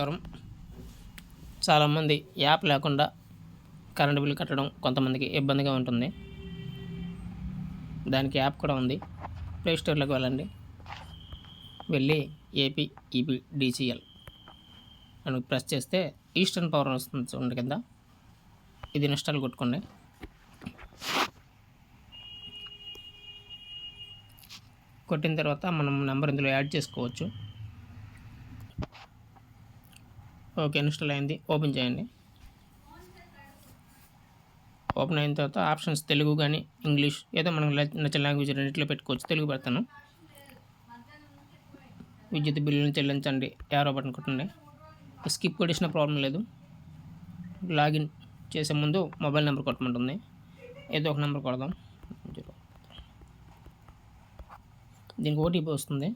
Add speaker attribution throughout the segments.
Speaker 1: నమస్కారం. చాలామంది యాప్ లేకుండా కరెంటు బిల్లు కట్టడం కొంతమందికి ఇబ్బందిగా ఉంటుంది. దానికి యాప్ కూడా ఉంది. ప్లే స్టోర్లోకి వెళ్ళండి. వెళ్ళి ఏపీ ఈపీ డిసిఎల్ అని ప్రెస్ చేస్తే ఈస్టర్న్ పవర్ వస్తుంది చూడండి కింద. ఇది ఇన్స్టాల్ కొట్టుకోండి. కొట్టిన తర్వాత మనం నెంబర్ ఇందులో యాడ్ చేసుకోవచ్చు. ఓకే ఇన్స్టాల్ అయింది. ఓపెన్ చేయండి. ఓపెన్ అయిన తర్వాత ఆప్షన్స్ తెలుగు కానీ ఇంగ్లీష్ ఏదో మనకు నచ్చిన లాంగ్వేజ్ రెండింటిలో పెట్టుకోవచ్చు. తెలుగు పెడతాను. విద్యుత్ బిల్లును చెల్లించండి. యారో బటన్ కొట్టండి. స్కిప్ కొట్టేసిన ప్రాబ్లం లేదు. లాగిన్ చేసే ముందు మొబైల్ నెంబర్ కొట్టమంటుంది. ఏదో ఒక నెంబర్ కొడదాం. జీరో. దీనికి ఓటీపీ వస్తుంది.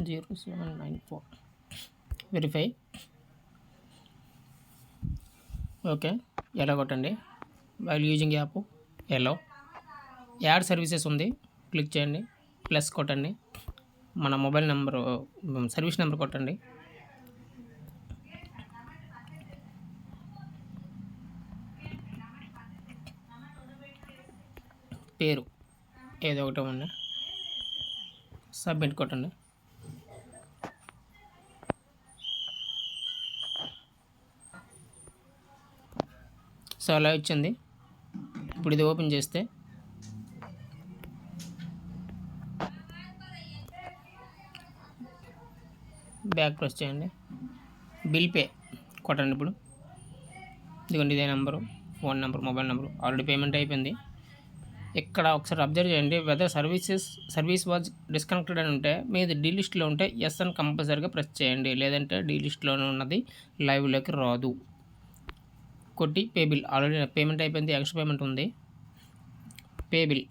Speaker 1: Zero seven nine four. Verify okay ఎలా కొట్టండి? వైల్ యూజింగ్ యాప్ ఎలో యాడ్ సర్వీసెస్ ఉంది. క్లిక్ చేయండి. ప్లస్ కొట్టండి. మన మొబైల్ నెంబరు సర్వీస్ నెంబర్ కొట్టండి. పేరు. ఏదో ఒకటి ఉండి సబ్మిట్ కొట్టండి సో అలా వచ్చింది. ఇప్పుడు ఇది ఓపెన్ చేస్తే. బ్యాక్ ప్రెస్ చేయండి. బిల్ పే కొట్టండి ఇప్పుడు. ఇదిగోండి ఇదే number phone number mobile number. Already payment అయిపోయింది. ఇక్కడ ఒకసారి అబ్జర్వ్ చేయండి. Whether services service was disconnected అని ఉంటే మీది డీ లిస్ట్లో ఉంటే ఎస్ అని కంపల్సరీగా ప్రెస్ చేయండి. లేదంటే డీ లిస్ట్లోనే ఉన్నది లైవ్లోకి రాదు. కొట్టి పే బిల్ ఆల్రెడీ పేమెంట్ అయిపోయింది ఎక్స్ట్రా పేమెంట్ ఉంది. పే బిల్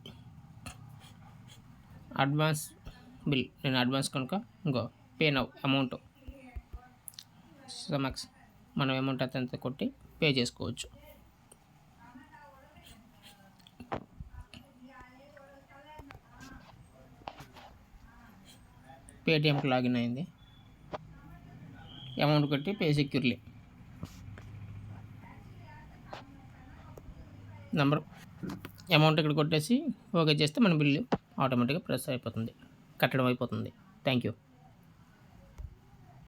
Speaker 1: అడ్వాన్స్ బిల్ నేను అడ్వాన్స్ కనుక ఇంకో పే నవ్ అమౌంట్ సమక్స్ మనం అమౌంట్ అంత కొట్టి పే చేసుకోవచ్చు. పేటిఎంకి లాగిన్ అయింది. అమౌంట్ కొట్టి పే సెక్యూర్లీ. నెంబర్ అమౌంట్ ఇక్కడ కొట్టేసి ఓకే చేస్తే మన బిల్లు ఆటోమేటిక్గా ప్రెస్ అయిపోతుంది. కట్టడం అయిపోతుంది. Thank you